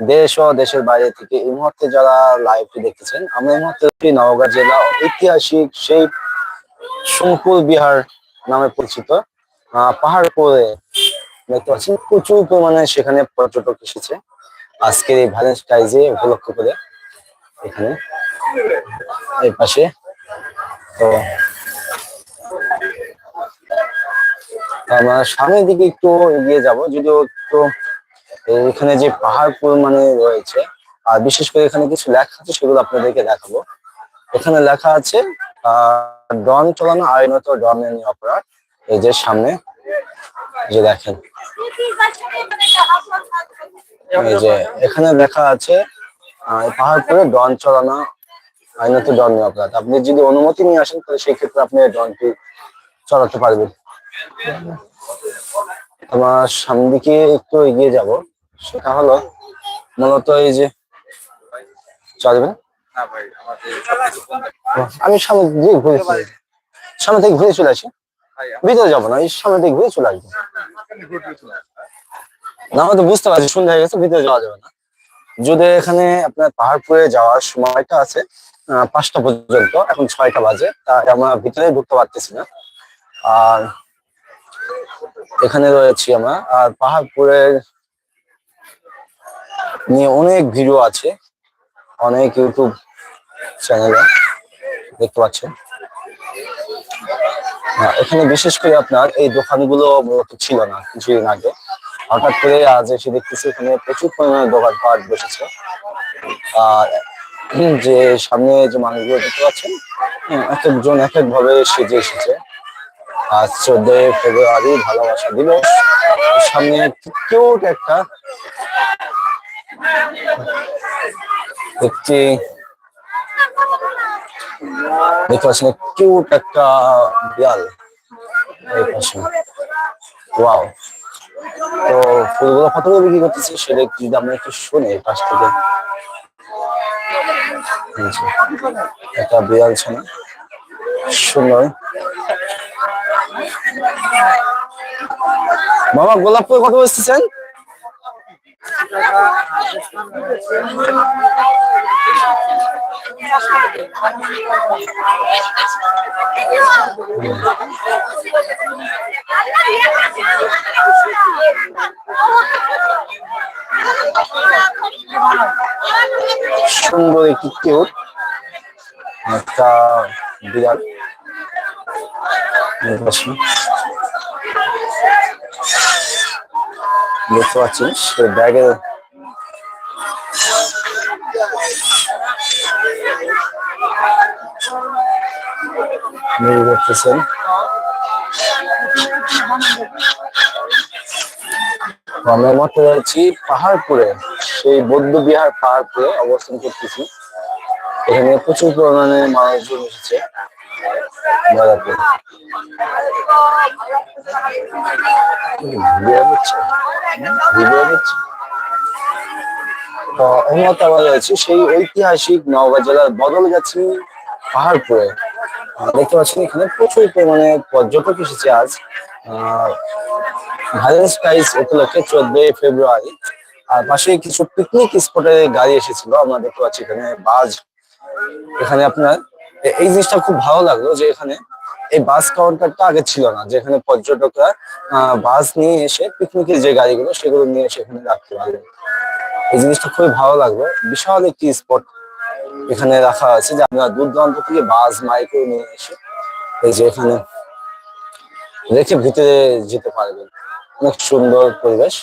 দেশ ও দেশের বাইরে থেকে এই মুহূর্তে যারা লাইভটি দেখতেছেন, আমরা এই মুহূর্তে নওগাঁ জেলা ঐতিহাসিক সেই শঙ্কুর বিহার নামে পরিচিত পাহাড়পুরে দেখতে পাচ্ছেন, প্রচুর পরিমাণে সেখানে পর্যটক এসেছে। আজকের এই ভ্যালেন্টাইজে উপলক্ষ করে এখানে, এই পাশে। তো, আমরা সামনের দিকে একটু এগিয়ে যাব, যদিও একটু এখানে যে পাহাড় মানে রয়েছে, আর বিশেষ করে এখানে কিছু লেখা আছে, সেগুলো আপনাদেরকে দেখাবো। এখানে লেখা আছে ডন চলানো আইনত ডনের অপরাধ এই যে সামনে যে দেখেন। এই যে এখানে লেখা আছে পাহাড়পুরে ডন চালানো আইনত ডন অপরাধ আপনি যদি অনুমতি নিয়ে আসেন, তাহলে সেই ক্ষেত্রে আপনি ডনটি চালাতে পারবেন। আমার সামনে দিকে একটু এগিয়ে যাব। সেটা হলো মূলত এই যে আমি সামনে দিয়ে ঘুরে। সামনে থেকে ঘুরে চলে আসি। ভিতরে যাব না, এই সামনে থেকে ঘুরে চলে আসব। না, হয়তো বুঝতে পারছি, সন্ধ্যা হয়ে গেছে, ভিতরে যাওয়া যাবে না। যদি এখানে আপনার পাহাড়পুরে যাওয়ার সময়টা আছে পাঁচটা পর্যন্ত, এখন ছয়টা বাজে, তাই আমরা ভিতরে ঢুকতে পারতেছি না। আর এখানে রয়েছি আমরা। আর পাহাড়পুরের নিয়ে অনেক ভিডিও আছে অনেক ইউটিউব চ্যানেলে দেখতে পাচ্ছেন। আহ, এখানে বিশেষ করে আপনার এই দোকানগুলো মূলত ছিল না কিছুদিন আগে। হঠাৎ করে আজ এসে দেখতেছি এখানে প্রচুর পরিমাণে দোকানপাট বসেছে। আর যে সামনে যে মানুষগুলো দেখতে পাচ্ছেন হ্যাঁ, এক একজন এক এক ভাবে সেজে এসেছে। আজ চোদ্দই ফেব্রুয়ারি ভালোবাসা দিবস সামনে কিউট একটা একটি দেখতে পাচ্ছেন কিউট একটা বিড়াল এই পাশে। ওয়াও তো ফুলগুলো কত করে বিক্রি করতেছে, সেটা একটু যদি আমরা একটু শুনি পাশ থেকে। একটা বিড়াল ছানা সুন্দর। বাবা, গোলাপ ফুল কত বসতেছেন সুন্দর একটি কিউট একটা বিড়াল এই পাশে। দেখতে পাচ্ছি। সে ব্যাগে করতেছেন তো আমরা মতো রয়েছি পাহাড়পুরে, সেই বৌদ্ধ বিহার পাহাড়পুরে অবস্থান করতেছি। এখানে প্রচুর পরিমাণে মানুষজন এসেছে। মতো আমরা সেই ঐতিহাসিক নওগাঁ জেলার বদল বদলগাছি পাহাড়পুরে। দেখতে পাচ্ছেন এখানে প্রচুর পরিমাণে পর্যটক এসেছে আজ। ভ্যালেন্টাইন্স উপলক্ষে চোদ্দই ফেব্রুয়ারি। আর পাশে কিছু পিকনিক স্পটের গাড়ি এসেছিল, আমরা দেখতে পাচ্ছি এখানে বাজ এখানে আপনার এই জিনিসটা খুব ভালো লাগল যে এখানে এই বাস কাউন্টারটা আগে ছিল না, যেখানে পর্যটকরা বাস নিয়ে এসে পিকনিকের যে গাড়িগুলো, সেগুলো নিয়ে এসে এখানে রাখতে পারবে এই জিনিসটা খুবই ভালো লাগল। বিশাল একটি স্পট এখানে রাখা আছে যে আপনারা দূর দূরান্ত থেকে বাস মাইকে নিয়ে এসে এই যে এখানে রেখে ভিতরে যেতে পারবেন। অনেক সুন্দর পরিবেশ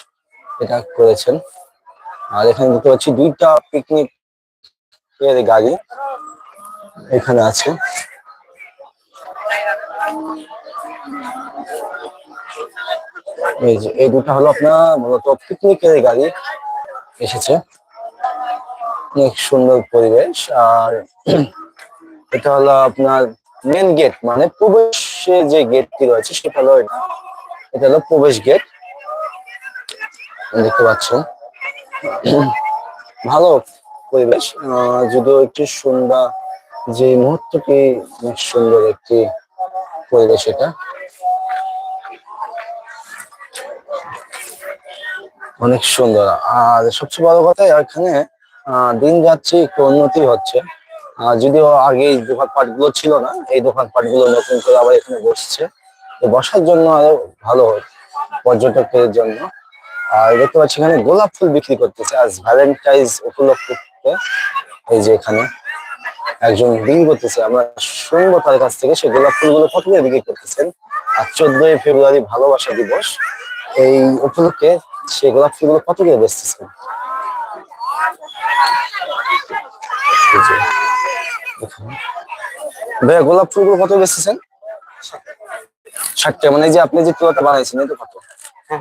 এটা করেছেন। আর এখানে দেখতে পাচ্ছি দুইটা পিকনিক গাড়ি। এখানে আছে। এই যে, এই দুটো হলো আপনার মূলত পিকনিকের গাড়ি এসেছে। অনেক সুন্দর পরিবেশ। আর এটা হলো আপনার মেন গেট মানে প্রবেশে যে গেটটি রয়েছে, সেটা হলো এটা। এটা হলো প্রবেশ গেট দেখতে পাচ্ছেন। ভালো পরিবেশ। যদিও একটি সুন্দর যে মুহূর্তটি অনেক সুন্দর একটি পরিবেশ এটা। অনেক সুন্দর। আর সবচেয়ে বড় কথা এখানে দিন যাচ্ছে, একটু উন্নতি হচ্ছে। যদিও আগে এই দোকানপাটগুলো ছিল না, এই দোকানপাটগুলো নতুন করে আবার এখানে বসছে। বসার জন্য আরও ভালো পর্যটকদের জন্য। আর দেখতে পাচ্ছি এখানে গোলাপ ফুল বিক্রি করতেছে আজ ভ্যালেন্টাইন্স উপলক্ষে। এই যে এখানে। একজন বিক্রি করতেছে আমরা শুনব তার কাছ থেকে সে গোলাপ ফুলগুলো কত করে বিক্রি করতেছেন? আর চোদ্দই ফেব্রুয়ারি ভালোবাসা দিবস এই উপলক্ষে সে গোলাপ ফুলগুলো কত করে বেচতেছেন। ভাইয়া গোলাপ ফুলগুলো কত বেচতেছেন? ষাট টাকা মানে যে আপনি যে তুলাটা বানাইছেন এটা কত? হ্যাঁ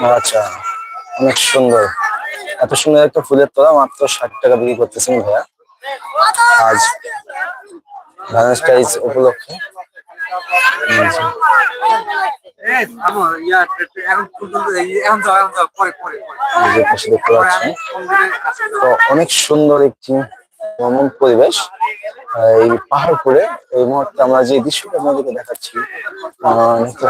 হ্যাঁ আচ্ছা অনেক সুন্দর। এত সুন্দর একটা ফুলের তোলা মাত্র ষাট টাকা বিক্রি করতেছেন ভাইয়া। আজ ভ্যালেন্টাইন্স উপলক্ষে। তো অনেক সুন্দর একটি ভ্রমণ পরিবেশ। এই পাহাড়পুরে এই মুহূর্তে আমরা যে দৃশ্যটা আপনাদেরকে দেখাচ্ছি আহ, দেখতে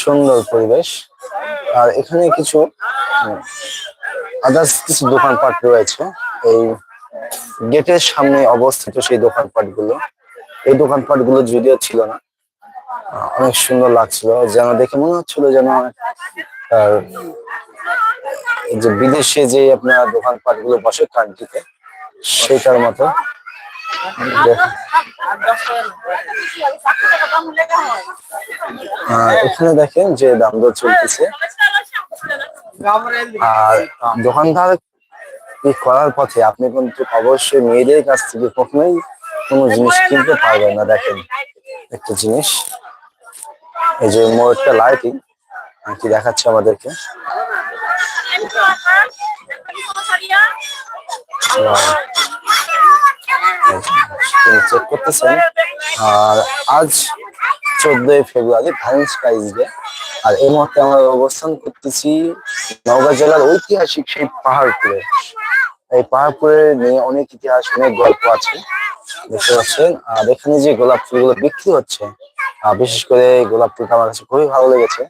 সুন্দর পরিবেশ। আর এখানে কিছু আদার্স কিছু দোকানপাট রয়েছে। এই গেটের সামনে অবস্থিত সেই দোকানপাটগুলো এই দোকানপাটগুলো যদিও ছিল না অনেক সুন্দর লাগছিল। যেন দেখে মনে হচ্ছিল যেন যে বিদেশে যে আপনার দোকানপাটগুলো বসে কান্ট্রিতে সেটার মতো। এখানে দেখেন যে দাম দর চলতেছে। আর দোকানদার কি করার পথে? আপনি কিন্তু অবশ্যই মেয়েদের কাছ থেকে কখনোই কোনো জিনিস কিনতে পারবেন না। দেখেন, একটা জিনিস। এই যে মোটটা লাইটিং কি দেখাচ্ছে আমাদেরকে? চেক করতেছেন আর আজ চোদ্দই ফেব্রুয়ারি ভ্যালেন্টাইন্স ডে আর এই মুহূর্তে আমরা অবস্থান করতেছি নওগাঁ জেলার ঐতিহাসিক সেই পাহাড়পুরে। এই পাহাড়পুরে নিয়ে অনেক ইতিহাস, অনেক গল্প আছে, দেখতে পাচ্ছেন। আর এখানে যে গোলাপ ফুলগুলো বিক্রি হচ্ছে বিশেষ করে গোলাপ ফুলটা আমার কাছে খুবই ভালো লেগেছে।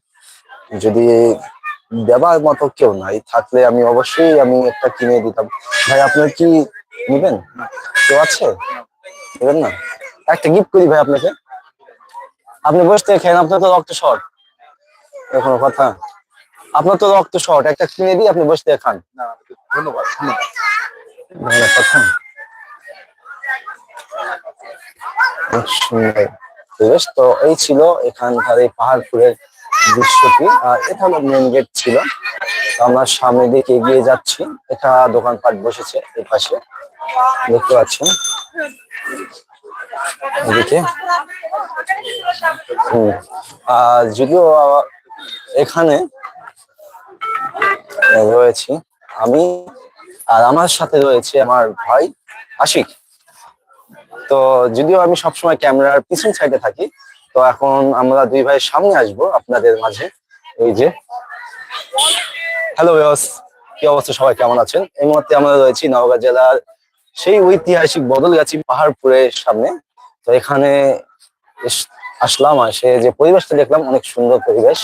যদি দেবার মতো কেউ নাই, থাকলে আমি অবশ্যই আমি একটা কিনে দিতাম। ভাই, আপনার কি নেবেন? কেউ আছে? নেবেন না? একটা গিফট করি ভাই আপনাকে। আপনি বসে থেকে আপনার তো রক্ত শর্ট এখনও কথা। আপনার তো রক্ত শর্ট একটা কিনে দিই আপনি বসে থেকে খান। না ধন্যবাদ ধন্যবাদ। কথা। পরিবেশ তো এই ছিল এখানকার এই পাহাড়পুরের দৃশ্যটি। আর এটা হলো মেন গেট ছিল। আমরা সামনের দিকে এগিয়ে যাচ্ছি। এটা দোকানপাট বসেছে এই পাশে দেখতে পাচ্ছেন। এদিকে? আর যদিও এখানে রয়েছি আমি আর আমার সাথে রয়েছে আমার ভাই আশিক। তো যদিও আমি সবসময় ক্যামেরার পিছন সাইডে থাকি, তো এখন আমরা দুই ভাই সামনে আসব আপনাদের মাঝে। এই যে। হ্যালো কি অবস্থা? সবাই কেমন আছেন? এই মুহূর্তে আমরা রয়েছি নওগাঁ জেলার সেই ঐতিহাসিক বদলগাছি পাহাড়পুরের সামনে। তো এখানে আসলাম আসে যে পরিবেশটা দেখলাম অনেক সুন্দর পরিবেশ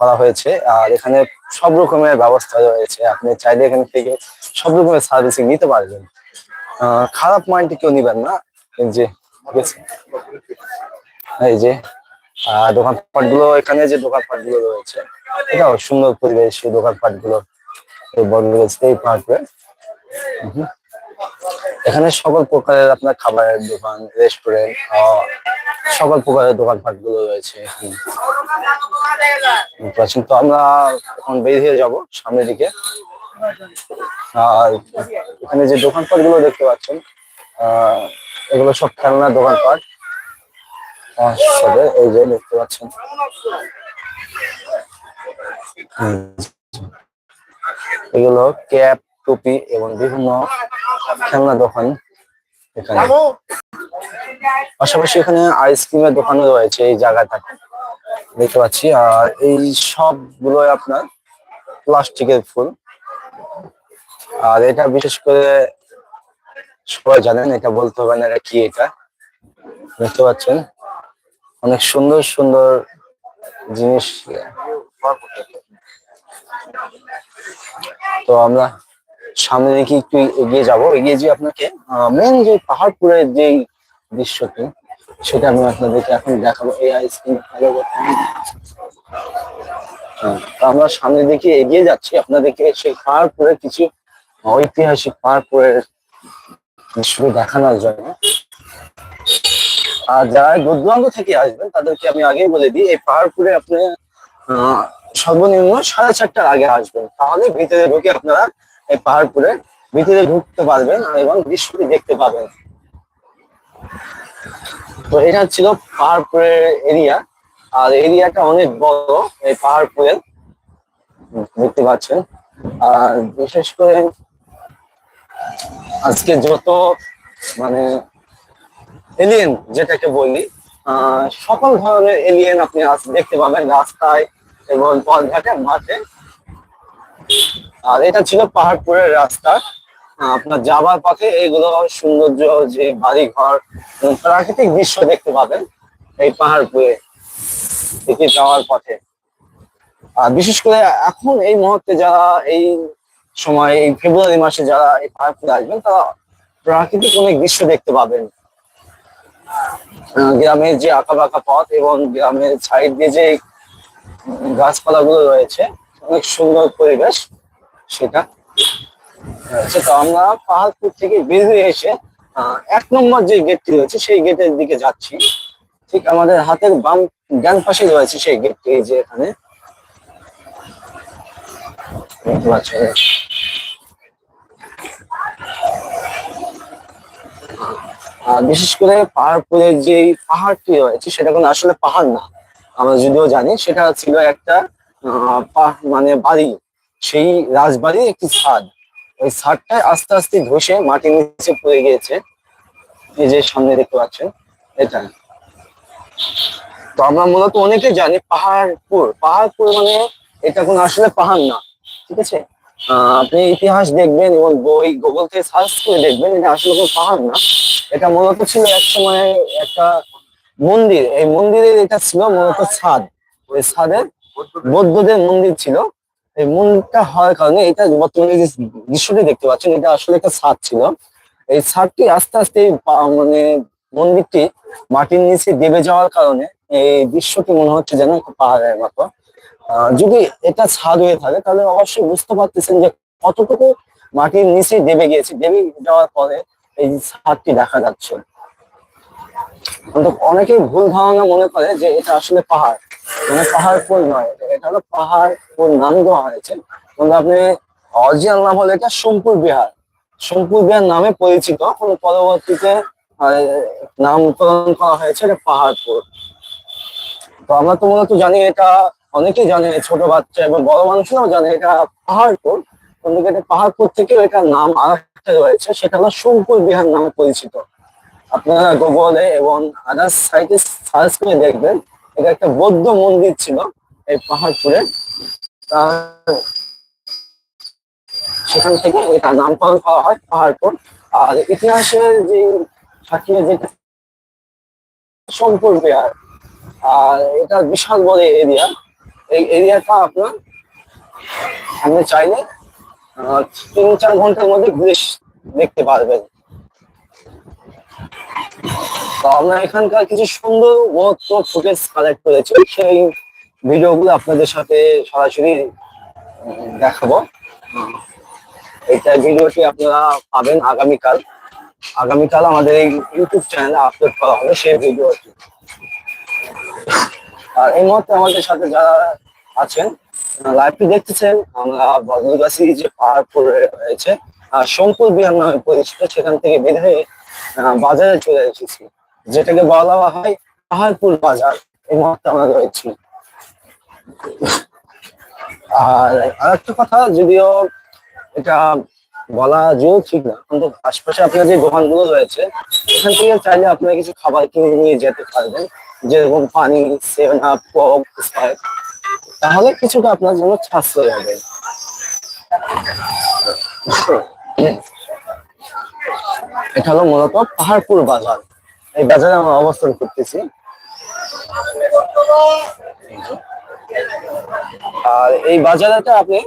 করা হয়েছে। আর এখানে সব রকমের ব্যবস্থা রয়েছে। আপনি চাইলে এখান থেকে সব রকমের সার্ভিসিং নিতে পারবেন। খারাপ মাইন্ডে কেউ নিবেন না। এই যে? এই যে দোকানপাটগুলো এখানে যে দোকানপাটগুলো রয়েছে, এটাও সুন্দর পরিবেশ। এই দোকানপাটগুলো এই বদলেছে এই পার্কে এখানে সকল প্রকারের আপনার খাবারের দোকান রেস্টুরেন্ট সকল প্রকারের দোকানপাটগুলো রয়েছে বুঝতে তো আমরা এখন বেরিয়ে যাব সামনের দিকে। আর এখানে যে দোকানপাটগুলো দেখতে পাচ্ছেন এগুলো সব খেলনার দোকানপাট। সাথে এই যে দেখতে পাচ্ছেন। এগুলো ক্যাপ, টুপি এবং বিভিন্ন খেলনা দোকান এখানে। পাশাপাশি এখানে আইসক্রিমের দোকানও রয়েছে এই জায়গাটাতে দেখতে পাচ্ছি, আর এই সবগুলো আপনার প্লাস্টিকের ফুল। আর এটা বিশেষ করে সবাই জানেন এটা বলতে হবে না এটা কি এটা। দেখতে পাচ্ছেন, অনেক সুন্দর সুন্দর জিনিস। তো আমরা সামনে দেখি একটু এগিয়ে যাব। এগিয়ে যে আপনাকে মেন যে পাহাড়পুরের যে দৃশ্যটি, সেটা আমি আপনাদেরকে এখন দেখাবো। এআই স্ক্রিন তো আমরা সামনে দিকে এগিয়ে যাচ্ছি। আপনাদেরকে সেই পাহাড়পুরের কিছু ঐতিহাসিক পাহাড়পুরের দৃশ্য দেখানোর জন্য। আর যারা দূর থেকে আসবেন, তাদেরকে আমি আগেই বলে দিই, এই পাহাড়পুরে আপনি সর্বনিম্ন সাড়ে চারটার আগে আসবেন। তাহলে ভিতরে ঢুকে আপনারা এই পাহাড়পুরে ভিতরে ঢুকতে পারবেন এবং দৃশ্যটি দেখতে পাবেন। তো এটা ছিল পাহাড়পুরের এরিয়া, আর এরিয়াটা অনেক বড়, এই পাহাড়পুরের দেখতে পাচ্ছেন। আর বিশেষ করে আজকে যত মানে এলিয়েন যেটাকে বলি সকল ধরনের এলিয়েন আপনি দেখতে পাবেন রাস্তায় এবং পথঘাটে, মাঠে। আর এটা ছিল পাহাড়পুরের রাস্তা। আপনার যাবার পথে এইগুলো সৌন্দর্য, যে বাড়ি ঘর প্রাকৃতিক দৃশ্য দেখতে পাবেন এই পাহাড়পুরে থেকে যাওয়ার পথে। আর বিশেষ করে এখন এই মুহূর্তে যারা এই সময়, এই ফেব্রুয়ারি মাসে যারা এই পাহাড়পুরে আসবেন, তারা প্রাকৃতিক অনেক দৃশ্য দেখতে পাবেন। গ্রামের যে আঁকা বাঁকা পথ এবং গ্রামের সাইড দিয়ে যে গাছপালা গুলো রয়েছে, অনেক সুন্দর পরিবেশ। সেটা। তো আমরা পাহাড়পুর থেকে বেরিয়ে এসে এক নম্বর যে গেটটি রয়েছে সেই গেটের দিকে যাচ্ছি। ঠিক আমাদের হাতের বাম ডান পাশে রয়েছে সেই গেটটি যে এখানে। আহ, বিশেষ করে পাহাড়পুরের যে পাহাড়টি রয়েছে সেটা কোনো আসলে পাহাড় না। আমরা যদিও জানি সেটা ছিল একটা মানে বাড়ি। সেই রাজবাড়ির একটি ছাদ। ওই ছাদটায় আস্তে আস্তে ধসে মাটির নিচে পড়ে গিয়েছে। এই যে সামনে দেখতে পাচ্ছেন, এটা। তো আমরা মূলত অনেকে জানি পাহাড়পুর। পাহাড়পুর মানে এটা কোনো আসলে পাহাড় না, ঠিক আছে? আপনি ইতিহাস দেখবেন এবং বই, গুগল থেকে সার্চ করে দেখবেন এটা আসলে কোনো পাহাড় না। এটা মূলত ছিল এক সময় একটা মন্দির। এই মন্দিরের এটা ছিল মূলত ছাদ। ওই ছাদের বৌদ্ধদের মন্দির ছিল। এই মন্দিরটা হওয়ার কারণে এটা বর্তমানে যে দৃশ্যটি দেখতে পাচ্ছেন, এটা আসলে একটা ছাদ ছিল। এই ছাদটি আস্তে আস্তে মানে মন্দিরটি মাটির নিচে দেবে যাওয়ার কারণে এই দৃশ্যটি মনে হচ্ছে যেন একটা পাহাড়ের মতো। যদি এটা ছাদ হয়ে থাকে, তাহলে অবশ্যই বুঝতে পারতেছেন যে কতটুকু মাটির নিচে দেবে গিয়েছে। দেবে যাওয়ার পরে এই ছাদটি দেখা যাচ্ছে। অনেকেই ভুল ধারণা মনে করে যে এটা আসলে পাহাড়। মানে পাহাড়পুর নয় এটা হলো পাহাড়পুর নাম দেওয়া হয়েছে। কিন্তু আপনি অরিজিনাল নাম হলো এটা সোমপুর বিহার। সোমপুর বিহার নামে পরিচিত। কিন্তু পরবর্তীতে আহ, নামকরণ করা হয়েছে এটা পাহাড়পুর তো আমরা তো মূলত জানি এটা অনেকেই জানে ছোট বাচ্চা এবং বড় মানুষরাও জানে এটা পাহাড়পুর কিন্তু এটা পাহাড়পুর থেকেও এটা নাম আরেকটা রয়েছে সেটা হলো সোমপুর বিহার নামে পরিচিত। আপনারা গুগলে এবং আদার্স সাইটে সার্চ করে দেখবেন। এটা একটা বৌদ্ধ মন্দির ছিল এই পাহাড়পুরে। তার সেখান থেকে এটা নামকরণ করা হয় পাহাড়পুর। আর ইতিহাসের যে সাক্ষী যেটা সোমপুর বিহার আর এটা বিশাল বড় এরিয়া। এই এরিয়াটা আপনার আপনি চাইলে তিন চার ঘণ্টার মধ্যে ঘুরে দেখতে পারবেন। তো আমরা এখানকার কিছু সুন্দর মুহূর্ত ফুটেজ কালেক্ট করেছি। সেই ভিডিওগুলো আপনাদের সাথে সরাসরি দেখাবো। এইটা ভিডিওটি আপনারা পাবেন আগামীকাল। আগামীকাল আমাদের এই ইউটিউব চ্যানেলে আপলোড করা হবে সেই ভিডিওটি। আর এই মুহূর্তে আমাদের সাথে যারা আছেন লাইভটি দেখতেছেন, আমরা বদলগাছি যে পাহাড়পুর রয়েছে। আর শঙ্কুর বিহার নামে পরিচিত, সেখান থেকে বের বাজারে চলে এসেছি। যেটাকে বলা হয় পাহাড়পুর বাজার, এই মুহূর্তে আমরা রয়েছি। আর আরেকটা কথা, যদিও এটা বলা যেও ঠিক না, কিন্তু আশপাশে আপনার যে দোকানগুলো রয়েছে, এখান থেকে চাইলে আপনারা কিছু খাবার কিনে নিয়ে যেতে পারবেন। যেরকম পানি সেভেন আপ কক স্প্রাইট তাহলে কিছুটা আপনার জন্য সাশ্রয় হবে। এটা হলো মূলত পাহাড়পুর বাজার। এই বাজারে আমরা অবস্থান করতেছি। আর এই বাজারটা আপনি